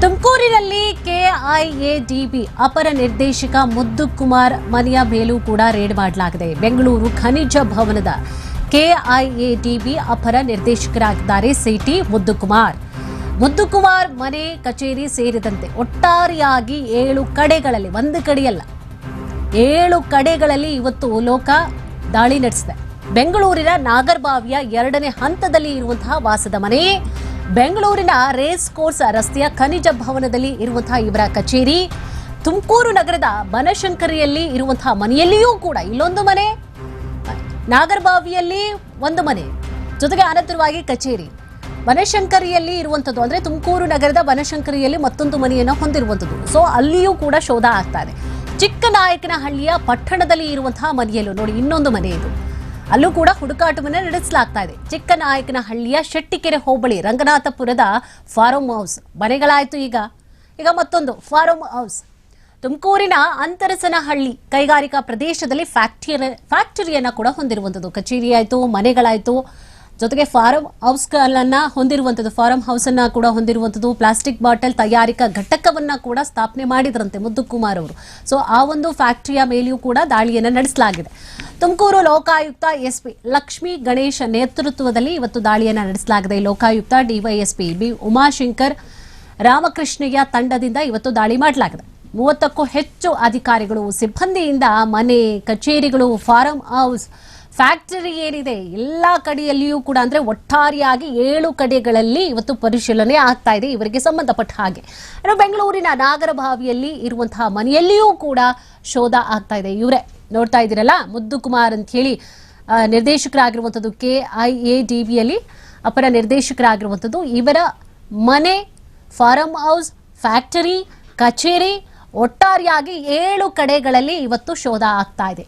ತುಮಕೂರಿನಲ್ಲಿ ಕೆಐಎಡಿಬಿ ಅಪರ ನಿರ್ದೇಶಕ ಮುದ್ದುಕುಮಾರ್ ಮನೆಯ ಮೇಲೂ ಕೂಡ ರೇಡ್ ಮಾಡಲಾಗಿದೆ. ಬೆಂಗಳೂರು ಖನಿಜ ಭವನದ ಕೆಐಎಡಿಬಿ ಅಪರ ನಿರ್ದೇಶಕರಾಗಿದ್ದಾರೆ ಸಿಟಿ ಮುದ್ದುಕುಮಾರ್ ಮುದ್ದುಕುಮಾರ್ ಮನೆ ಕಚೇರಿ ಸೇರಿದಂತೆ ಒಟ್ಟಾರೆಯಾಗಿ ಏಳು ಕಡೆಗಳಲ್ಲಿ, ಒಂದು ಕಡೆಯಲ್ಲ, ಏಳು ಕಡೆಗಳಲ್ಲಿ ಇವತ್ತು ಲೋಕ ದಾಳಿ ನಡೆಸಿದೆ. ಬೆಂಗಳೂರಿನ ನಾಗರ್ಬಾವಿಯ ಎರಡನೇ ಹಂತದಲ್ಲಿ ಇರುವಂತಹ ವಾಸದ ಮನೆ ಬೆಂಗಳೂರಿನ ರೇಸ್ ಕೋರ್ಸ್ ರಸ್ತೆಯ ಖನಿಜ ಭವನದಲ್ಲಿ ಇರುವಂತಹ ಇವರ ಕಚೇರಿ, ತುಮಕೂರು ನಗರದ ಬನಶಂಕರಿಯಲ್ಲಿ ಇರುವಂತಹ ಮನೆಯಲ್ಲಿಯೂ ಕೂಡ ಇಲ್ಲೊಂದು ಮನೆ, ನಾಗರಬಾವಿಯಲ್ಲಿ ಒಂದು ಮನೆ. ಜೊತೆಗೆ ಅನಂತರವಾಗಿ ಕಚೇರಿ. ಬನಶಂಕರಿಯಲ್ಲಿ ಇರುವಂಥದ್ದು ಅಂದರೆ ತುಮಕೂರು ನಗರದ ಬನಶಂಕರಿಯಲ್ಲಿ ಮತ್ತೊಂದು ಮನೆಯನ್ನು ಹೊಂದಿರುವಂಥದ್ದು ಸೊ ಅಲ್ಲಿಯೂ ಕೂಡ ಶೋಧ ಆಗ್ತಾ ಇದೆ. ಚಿಕ್ಕನಾಯಕನಹಳ್ಳಿಯ ಪಟ್ಟಣದಲ್ಲಿ ಇರುವಂತಹ ಮನೆಯಲ್ಲೂ ನೋಡಿ ಇನ್ನೊಂದು ಮನೆ ಇದು. ಅಲ್ಲೂ ಕೂಡ ಹುಡುಕಾಟವನ್ನು ನಡೆಸಲಾಗ್ತಾ ಇದೆ. ಚಿಕ್ಕನಾಯಕನಹಳ್ಳಿಯ ಶೆಟ್ಟಿಕೆರೆ ಹೋಬಳಿ ರಂಗನಾಥಪುರದ ಫಾರಂ ಹೌಸ್. ಮನೆಗಳಾಯ್ತು ಈಗ. ಈಗ ಮತ್ತೊಂದು, ಫಾರಂ ಹೌಸ್. ತುಮಕೂರಿನ ಅಂತರಸನಹಳ್ಳಿ ಕೈಗಾರಿಕಾ ಪ್ರದೇಶದಲ್ಲಿ ಫ್ಯಾಕ್ಟರಿ ಫ್ಯಾಕ್ಟರಿಯನ್ನ ಕೂಡ ಹೊಂದಿರುವಂಥದ್ದು. ಕಚೇರಿ ಆಯಿತು ಮನೆಗಳಾಯಿತು. ಜೊತೆಗೆ ಫಾರಂ ಹೌಸ್ಗಳನ್ನ ಹೊಂದಿರುವಂಥದ್ದು ಫಾರಂ ಹೌಸ್ ಅನ್ನ ಕೂಡ ಹೊಂದಿರುವಂಥದ್ದು ಪ್ಲಾಸ್ಟಿಕ್ ಬಾಟಲ್ ತಯಾರಿಕಾ ಘಟಕವನ್ನ ಕೂಡ ಸ್ಥಾಪನೆ ಮಾಡಿದ್ರಂತೆ ಮುದ್ದುಕುಮಾರ್ ಅವರು. ಸೊ ಆ ಒಂದು ಫ್ಯಾಕ್ಟರಿಯ ಮೇಲೆಯೂ ಕೂಡ ದಾಳಿಯನ್ನ ನಡೆಸಲಾಗಿದೆ. ತುಮಕೂರು ಲೋಕಾಯುಕ್ತ ಎಸ್ಪಿ ಲಕ್ಷ್ಮೀ ಗಣೇಶ ನೇತೃತ್ವದಲ್ಲಿ ಇವತ್ತು ದಾಳಿಯನ್ನ ನಡೆಸಲಾಗಿದೆ. ಲೋಕಾಯುಕ್ತ ಡಿವೈಎಸ್ಪಿ ಬಿ ಉಮಾಶಂಕರ್ ರಾಮಕೃಷ್ಣಯ್ಯ ತಂಡದಿಂದ ಇವತ್ತು ದಾಳಿ ಮಾಡಲಾಗಿದೆ. ಮೂವತ್ತಕ್ಕೂ ಹೆಚ್ಚು ಅಧಿಕಾರಿಗಳು, ಸಿಬ್ಬಂದಿಯಿಂದ ಮನೆ, ಕಚೇರಿಗಳು, ಫಾರಂ ಹೌಸ್ ಫ್ಯಾಕ್ಟರಿ ಏನಿದೆ, ಎಲ್ಲ ಕಡೆಯಲ್ಲಿಯೂ ಕೂಡ ಅಂದ್ರೆ ಒಟ್ಟಾರೆಯಾಗಿ ಏಳು ಕಡೆಗಳಲ್ಲಿ ಇವತ್ತು ಪರಿಶೀಲನೆ ಆಗ್ತಾ ಇದೆ, ಇವರಿಗೆ ಸಂಬಂಧಪಟ್ಟ ಹಾಗೆ. ಬೆಂಗಳೂರಿನ ನಾಗರಭಾವಿಯಲ್ಲಿ ಇರುವಂತಹ ಮನೆಯಲ್ಲಿಯೂ ಕೂಡ ಶೋಧ ಆಗ್ತಾ ಇದೆ. ಇವರೇ ನೋಡ್ತಾ ಇದ್ದೀರಲ್ಲ, ಮುದ್ದು ಕುಮಾರ್ ಅಂತ ಹೇಳಿ ನಿರ್ದೇಶಕರಾಗಿರುವಂಥದ್ದು ಕೆ ಐ ಎ ಡಿ ಬಿಯಲ್ಲಿ ಅಪರ ನಿರ್ದೇಶಕರಾಗಿರುವಂಥದ್ದು. ಇವರ ಮನೆ ಫಾರಂ ಹೌಸ್ ಫ್ಯಾಕ್ಟರಿ ಕಚೇರಿ, ಒಟ್ಟಾರೆಯಾಗಿ ಏಳು ಕಡೆಗಳಲ್ಲಿ ಇವತ್ತು ಶೋಧ ಆಗ್ತಾ ಇದೆ.